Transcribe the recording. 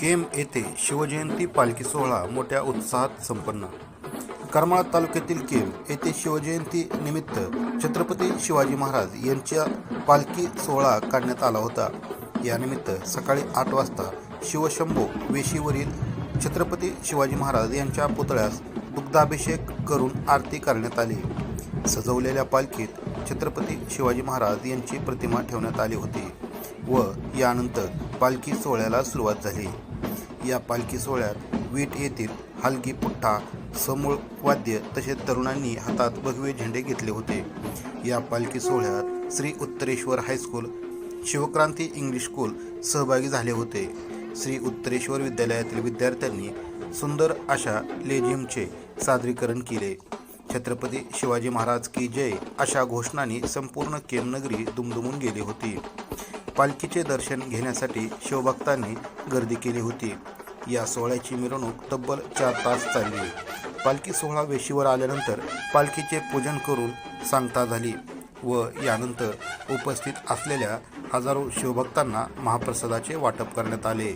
केम येथे शिवजयंती पालखी सोहळा मोठ्या उत्साहात संपन्न. करमाळा तालुक्यातील केम येथे शिवजयंती निमित्त छत्रपती शिवाजी महाराज यांच्या पालखी सोहळा काढण्यात आला होता. यानिमित्त सकाळी आठ वाजता शिवशंभो वेशीवरील छत्रपती शिवाजी महाराज यांच्या पुतळ्यास दुग्धाभिषेक करून आरती करण्यात आली. सजवलेल्या पालखीत छत्रपती शिवाजी महाराज यांची प्रतिमा ठेवण्यात आली होती व यानंतर पालखी सोहळ्याला सुरुवात झाली. या पालखी सोहळ्यात वीट येथील हलगी पुठ्ठा समूळ वाद्य तसेच तरुणांनी हातात भगवे झेंडे घेतले होते. या पालखी सोहळ्यात Shri Uttareshwar high school Shivkranti English school सहभागी झाले होते. श्री उत्तरेश्वर विद्यालयातील विद्यार्थ्यांनी सुंदर अशा लेझिमचे सादरीकरण केले. छत्रपती शिवाजी महाराज की जय अशा घोषणांनी संपूर्ण केमनगरी दुमदुमून गेली होती. पालखीचे दर्शन घेण्यासाठी शिवभक्तांनी गर्दी केली होती. या सोहळ्याची मिरवणूक तब्बल चार तास चालली. पालखी सोहळा वेशीवर आल्यानंतर पालखीचे पूजन करून सांगता झाली व यानंतर उपस्थित असलेल्या हजारो शिवभक्तांना महाप्रसादाचे वाटप करण्यात आले.